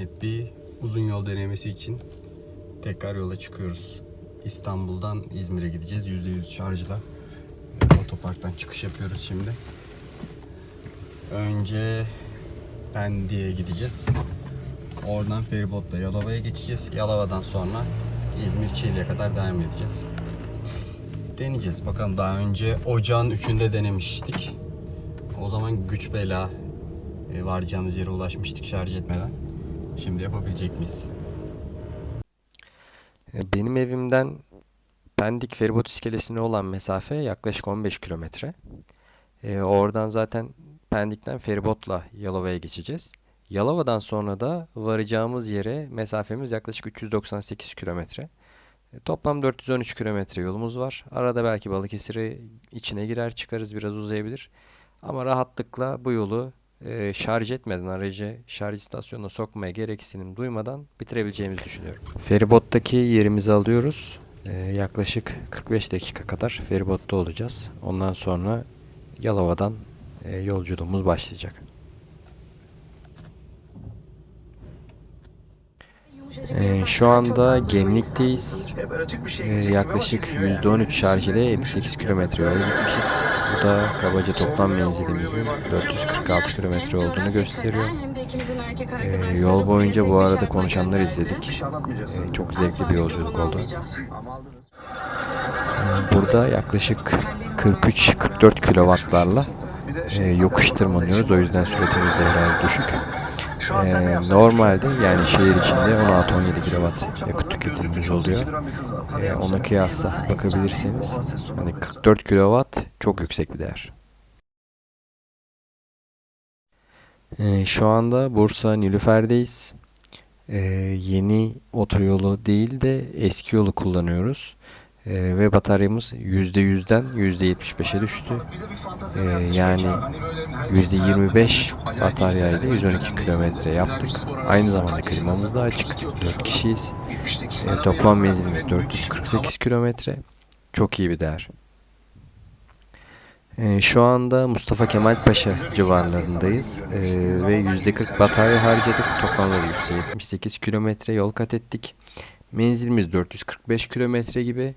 Evet bir uzun yol denemesi için tekrar yola çıkıyoruz. İstanbul'dan İzmir'e gideceğiz %100 şarjla. Otoparktan çıkış yapıyoruz şimdi. Önce Pendik'e gideceğiz. Oradan feribotla Yalova'ya geçeceğiz. Yalova'dan sonra İzmir Çiğli'ye kadar devam edeceğiz. Deneyeceğiz bakalım daha önce ocağın üçünde denemiştik. O zaman güç bela e, varacağımız yere ulaşmıştık şarj etmeden. Şimdi yapabilecek miyiz? E, Benim evimden Pendik feribot iskelesine olan mesafe yaklaşık 15 kilometre. E, oradan zaten Pendik'ten feribotla Yalova'ya geçeceğiz. Yalova'dan sonra da varacağımız yere mesafemiz yaklaşık 398 kilometre. E, toplam 413 kilometre yolumuz var. Arada belki Balıkesir'i içine girer çıkarız biraz uzayabilir. Ama rahatlıkla bu yolu e, şarj etmeden aracı şarj istasyonuna sokmaya gereksinim duymadan bitirebileceğimizi düşünüyorum. Feribottaki yerimizi alıyoruz. E, yaklaşık 45 dakika kadar feribotta olacağız. Ondan sonra Yalova'dan e, yolculuğumuz başlayacak. E, şu anda Gemlik'teyiz. E, yaklaşık %13 şarj ile 58 kilometre yol gitmişiz. Bu da kabaca toplam menzilimizin 446 kilometre olduğunu gösteriyor. Ee, yol boyunca bu arada konuşanlar izledik. Ee, çok zevkli bir yolculuk oldu. Ee, burada yaklaşık 43-44 kilowattlarla e, yokuş tırmanıyoruz. O yüzden süratimiz de biraz düşük. Ee, normalde yani şehir içinde 16-17 kilowatt yakıt tüketimimiz oluyor. Ee, ona kıyasla bakabilirseniz hani 44 kilowatt çok yüksek bir değer. Ee, şu anda Bursa Nilüfer'deyiz. Ee, yeni otoyolu değil de eski yolu kullanıyoruz. Ee, ve bataryamız %100'den %75'e düştü. Ee, yani %25 bataryayla 112 kilometre yaptık. Aynı zamanda klimamız da açık. 4 kişiyiz. Ee, toplam menzilimiz 448 kilometre. Çok iyi bir değer. Ee, şu anda Mustafa Kemal Paşa civarlarındayız Ee, ve %40 batarya harcadık. Toplamda da 178 kilometre yol kat ettik. Menzilimiz 445 kilometre gibi.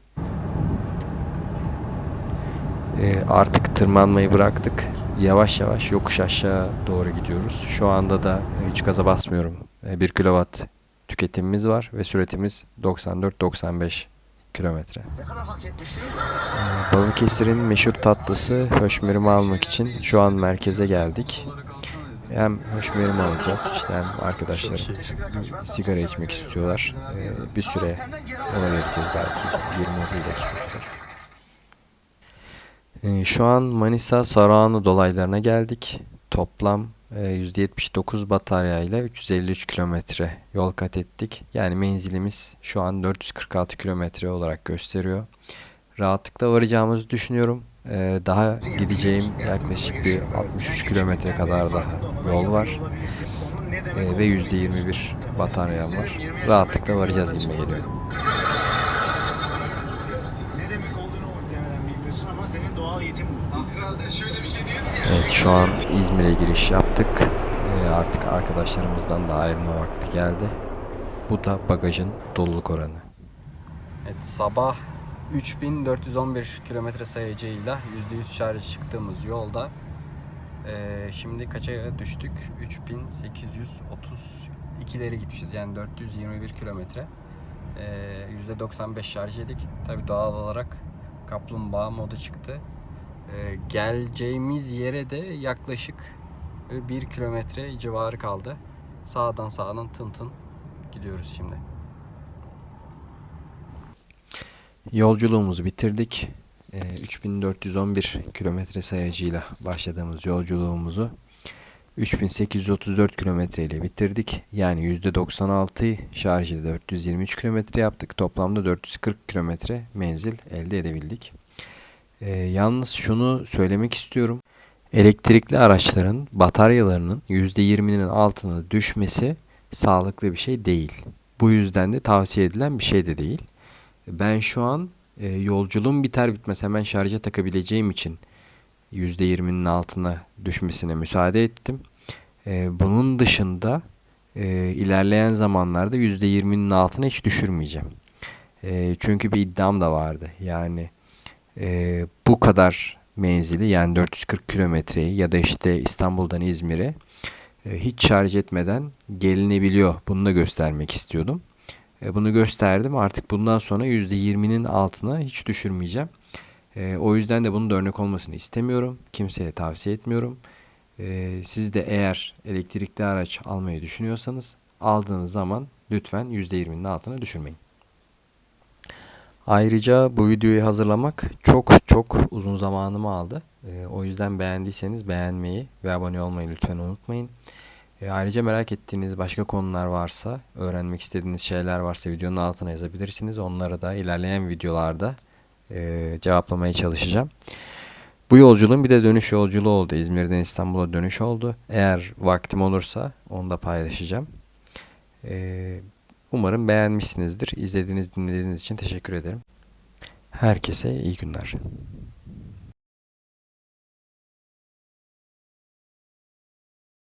Ee, artık tırmanmayı bıraktık. Yavaş yavaş yokuş aşağı doğru gidiyoruz. Şu anda da e, hiç gaza basmıyorum. 1 kilowatt tüketimimiz var ve süratimiz 94-95 kilometre. Ee, Balıkesir'in meşhur tatlısı höşmerimi almak için şu an merkeze geldik. Hem höşmerimi alacağız işte hem arkadaşlarım bir sigara içmek istiyorlar. Ee, bir süre ona vereceğiz belki 20-30 dakika kadar. Ee, şu an Manisa Saruhanlı dolaylarına geldik. Toplam e, %79 bataryayla 353 kilometre yol kat ettik. Yani menzilimiz şu an 446 kilometre olarak gösteriyor. Rahatlıkla varacağımızı düşünüyorum. Ee, daha gideceğim yaklaşık bir 63 kilometre kadar daha yol var. Ee, ve %21 bataryam var. Rahatlıkla varacağız gibi geliyor. Ne demek olduğunu muhtemelen bilmiyorsun ama senin doğal yetin bu. Evet şu an İzmir'e giriş yaptık. Ee, artık arkadaşlarımızdan da ayrılma vakti geldi. Bu da bagajın doluluk oranı. Evet sabah 3411 kilometre sayacıyla %100 şarj çıktığımız yolda eee, şimdi kaça düştük? 3832'leri gitmişiz. Yani 421 kilometre. Eee, %95 şarj edik. Tabi doğal olarak kaplumbağa modu çıktı. Eee, geleceğimiz yere de yaklaşık 1 kilometre civarı kaldı. Sağdan sağdan tın tın gidiyoruz şimdi. Yolculuğumuzu bitirdik. Ee, 3411 kilometre sayacıyla başladığımız yolculuğumuzu 3834 kilometre ile bitirdik. Yani %96 şarj ile 423 kilometre yaptık. Toplamda 440 kilometre menzil elde edebildik. Ee, yalnız şunu söylemek istiyorum. Elektrikli araçların bataryalarının %20'nin altına düşmesi sağlıklı bir şey değil. Bu yüzden de tavsiye edilen bir şey de değil. Ben şu an e, yolculuğum biter bitmez hemen şarja takabileceğim için %20'nin altına düşmesine müsaade ettim. E, bunun dışında e, ilerleyen zamanlarda %20'nin altına hiç düşürmeyeceğim. E, çünkü bir iddiam da vardı. Yani e, bu kadar menzili yani 440 kilometreyi ya da işte İstanbul'dan İzmir'e e, hiç şarj etmeden gelinebiliyor. Bunu da göstermek istiyordum. E, bunu gösterdim. Artık bundan sonra %20'nin altına hiç düşürmeyeceğim. E, o yüzden de bunun da örnek olmasını istemiyorum. Kimseye tavsiye etmiyorum. E, siz de eğer elektrikli araç almayı düşünüyorsanız aldığınız zaman lütfen %20'nin altına düşürmeyin. Ayrıca bu videoyu hazırlamak çok çok uzun zamanımı aldı. E, o yüzden beğendiyseniz beğenmeyi ve abone olmayı lütfen unutmayın. E, ayrıca merak ettiğiniz başka konular varsa, öğrenmek istediğiniz şeyler varsa videonun altına yazabilirsiniz. Onları da ilerleyen videolarda e, cevaplamaya çalışacağım. Bu yolculuğun bir de dönüş yolculuğu oldu. İzmir'den İstanbul'a dönüş oldu. Eğer vaktim olursa onu da paylaşacağım. E, umarım beğenmişsinizdir. İzlediğiniz, dinlediğiniz için teşekkür ederim. Herkese iyi günler.